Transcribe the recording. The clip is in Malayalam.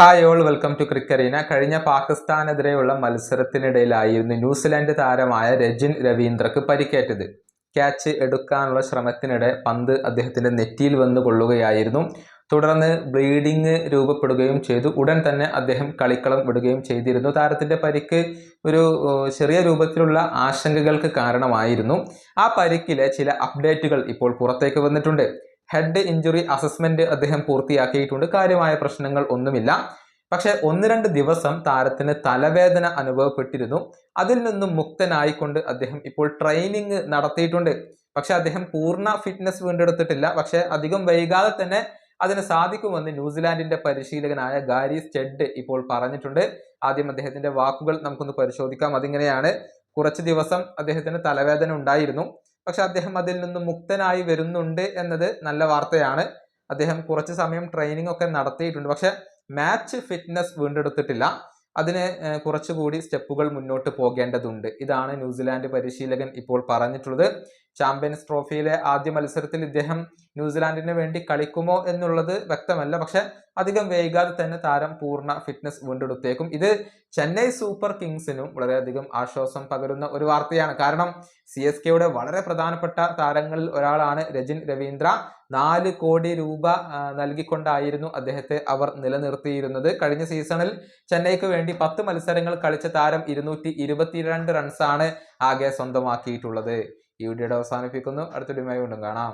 Hi all welcome to Cricarena കഴിഞ്ഞ പാകിസ്ഥാനെതിരെയുള്ള മത്സരത്തിനിടയിലായിരുന്നു ന്യൂസിലാൻഡ് താരമായ രജിൻ രവീന്ദ്രക്ക് പരിക്കേറ്റത്. ക്യാച്ച് എടുക്കാനുള്ള ശ്രമത്തിനിടെ പന്ത് അദ്ദേഹത്തിന്റെ നെറ്റിയിൽ വന്ന് കൊള്ളുകയായിരുന്നു. തുടർന്ന് ബ്ലീഡിങ് രൂപപ്പെടുകയും ചെയ്തു. ഉടൻ തന്നെ അദ്ദേഹം കളിക്കളം വിടുകയും ചെയ്തിരുന്നു. താരത്തിന്റെ പരിക്ക് ഒരു ചെറിയ രൂപത്തിലുള്ള ആശങ്കകൾക്ക് കാരണമായിരുന്നു. ആ പരിക്കിലെ ചില അപ്ഡേറ്റുകൾ ഇപ്പോൾ പുറത്തേക്ക് വന്നിട്ടുണ്ട്. ഹെഡ് ഇഞ്ചുറി അസസ്മെന്റ് അദ്ദേഹം പൂർത്തിയാക്കിയിട്ടുണ്ട്. കാര്യമായ പ്രശ്നങ്ങൾ ഒന്നുമില്ല. പക്ഷേ ഒന്ന് രണ്ട് ദിവസം താരത്തിന് തലവേദന അനുഭവപ്പെട്ടിരുന്നു. അതിൽ നിന്നും മുക്തനായിക്കൊണ്ട് അദ്ദേഹം ഇപ്പോൾ ട്രെയിനിങ് നടത്തിയിട്ടുണ്ട്. പക്ഷെ അദ്ദേഹം പൂർണ ഫിറ്റ്നസ് വീണ്ടെടുത്തിട്ടില്ല. പക്ഷെ അധികം വൈകാതെ തന്നെ അതിന് സാധിക്കുമെന്ന് ന്യൂസിലാൻഡിന്റെ പരിശീലകനായ ഗാരി സ്റ്റെഡ് ഇപ്പോൾ പറഞ്ഞിട്ടുണ്ട്. ആദ്യം അദ്ദേഹത്തിന്റെ വാക്കുകൾ നമുക്കൊന്ന് പരിശോധിക്കാം. അതിങ്ങനെയാണ്. കുറച്ച് ദിവസം അദ്ദേഹത്തിന് തലവേദന ഉണ്ടായിരുന്നു. പക്ഷെ അദ്ദേഹം അതിൽ നിന്ന് മുക്തനായി വരുന്നുണ്ട് എന്നത് നല്ല വാർത്തയാണ്. അദ്ദേഹം കുറച്ച് സമയം ട്രെയിനിങ് ഒക്കെ നടത്തിയിട്ടുണ്ട്. പക്ഷെ മാച്ച് ഫിറ്റ്നസ് വീണ്ടെടുത്തിട്ടില്ല. അതിന് കുറച്ചുകൂടി സ്റ്റെപ്പുകൾ മുന്നോട്ട് പോകേണ്ടതുണ്ട്. ഇതാണ് ന്യൂസിലാൻഡ് പരിശീലകൻ ഇപ്പോൾ പറഞ്ഞിട്ടുള്ളത്. ചാമ്പ്യൻസ് ട്രോഫിയിലെ ആദ്യ മത്സരത്തിൽ ഇദ്ദേഹം ന്യൂസിലാൻഡിന് വേണ്ടി കളിക്കുമോ എന്നുള്ളത് വ്യക്തമല്ല. പക്ഷെ അധികം വൈകാതെ തന്നെ താരം പൂർണ ഫിറ്റ്നസ് വീണ്ടെടുത്തേക്കും. ഇത് ചെന്നൈ സൂപ്പർ കിങ്സിനും വളരെയധികം ആശ്വാസം പകരുന്ന ഒരു വാർത്തയാണ്. കാരണം സി എസ് കെയുടെ വളരെ പ്രധാനപ്പെട്ട താരങ്ങളിൽ ഒരാളാണ് രജിൻ രവീന്ദ്ര. നാല് കോടി രൂപ നൽകിക്കൊണ്ടായിരുന്നു അദ്ദേഹത്തെ അവർ നിലനിർത്തിയിരുന്നത്. കഴിഞ്ഞ സീസണിൽ ചെന്നൈക്ക് വേണ്ടി പത്ത് മത്സരങ്ങൾ കളിച്ച താരം ഇരുന്നൂറ്റി ഇരുപത്തിരണ്ട് റൺസാണ് ആകെ സ്വന്തമാക്കിയിട്ടുള്ളത്. ഈ വീഡിയോയുടെ അവസാനിപ്പിക്കുന്നു. അടുത്ത ഡിമായി വീണ്ടും കാണാം.